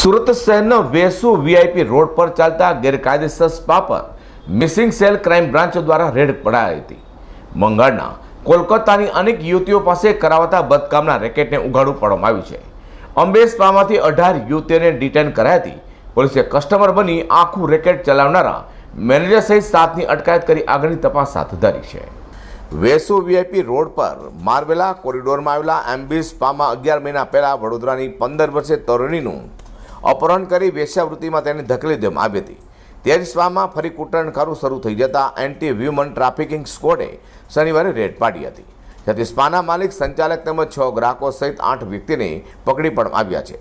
સુરત શહેરનો Vesu VIP road પર ચાલતા ગેરકાયદેસર સ્પા પર મિસિંગ સેલ ક્રાઇમ બ્રાન્ચ દ્વારા રેડ પડાઈ હતી. બંગાળના કોલકાતાની અનેક યુવતીઓ પાસે કરાવાતા બદકામના રેકેટને ઉઘાડું પાડવામાં આવ્યું છે. અંબે સ્પામાંથી અઢાર યુવતીઓને ડિટેન કરાઈ હતી. પોલીસે કસ્ટમર બની આખું રેકેટ ચલાવનારા મેનેજર સહિત સાતની અટકાયત કરી આગળની તપાસ હાથ ધરી છે. વેસુ વીઆઈપી રોડ પર માર્વેલા કોરિડોરમાં આવેલા એમ્બી સ્પામાં અગિયાર મહિના પહેલા વડોદરાની પંદર વર્ષે તરુણીનું અપહરણ કરી વેશ્યાવૃત્તિમાં તેને ધકેલી દેવામાં આવી હતી. તે જ સ્પામાં ફરી કૂટણખારું શરૂ થઈ જતા એન્ટી વ્યુમન ટ્રાફિકિંગ સ્કોડે શનિવારે રેડ પાડી હતી. જેથી સ્પાના માલિક સંચાલક તેમજ છ ગ્રાહકો સહિત આઠ વ્યક્તિને પકડી પણ આવ્યા છે.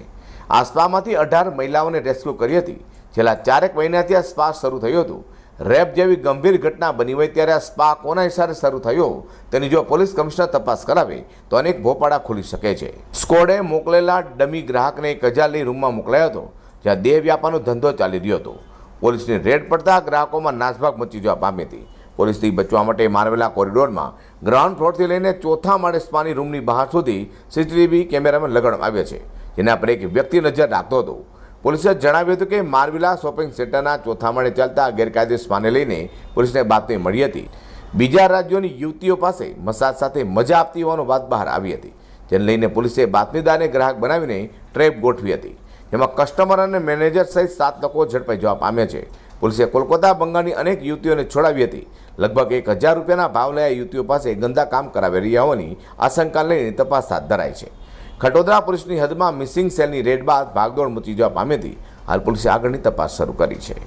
આ સ્પામાંથી અઢાર મહિલાઓને રેસ્ક્યુ કરી હતી. છેલ્લા ચારેક મહિનાથી આ સ્પા શરૂ થયું હતું. રેપ જેવી ગંભીર ઘટના બની હોય ત્યારે આ સ્પા કોના ઇશારે શરૂ થયો તેની જો પોલીસ કમિશનર તપાસ કરાવે, તો અનેક ભોપાડા ખુલી શકે છે. સ્કોડે મોકલેલા ડમી ગ્રાહકને એક હજારની રૂમમાં મોકલાયો હતો, જ્યાં દેહ વ્યાપારનો ધંધો ચાલી રહ્યો હતો. પોલીસની રેડ પડતા ગ્રાહકોમાં નાસભાગ મચી જવા પામી હતી. પોલીસથી બચવા માટે મારવેલા કોરિડોરમાં ગ્રાઉન્ડ ફ્લોરથી લઈને ચોથા માળે સ્પાની રૂમની બહાર સુધી સીસીટીવી કેમેરામાં લગાડવામાં આવ્યા છે, જેના પર એક વ્યક્તિ નજર રાખતો હતો. પોલીસે જણાવ્યું હતું કે મારવિલા શોપિંગ સેન્ટરના ચોથા માળે ચાલતા ગેરકાયદે સ્પાને લઈને પોલીસને બાતમી મળી હતી. બીજા રાજ્યોની યુવતીઓ પાસે મસાજ સાથે મજા આપતી હોવાનો વાત બહાર આવી હતી, જેને લઈને પોલીસે બાતમીદારને ગ્રાહક બનાવીને ટ્રેપ ગોઠવી હતી. જેમાં કસ્ટમર અને મેનેજર સહિત સાત લોકો ઝડપાઈ જવા પામ્યા છે. પોલીસે કોલકાતા, બંગાળની અનેક યુવતીઓને છોડાવી હતી. લગભગ એક હજાર રૂપિયાના ભાવ લયા યુવતીઓ પાસે ગંદા કામ કરાવી રહ્યા હોવાની આશંકા લઈને તપાસ હાથ ધરાઈ છે. ખટોદરા પોલીસની હદમાં મિસિંગ સેલની રેડ બાદ ભાગદોડ મચી જવા પામી હતી હાલ પોલીસે આગળની તપાસ શરૂ કરી છે.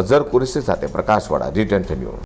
અઝર કુરેશી સાથે પ્રકાશવાળા રિટર્ન ન્યૂઝ.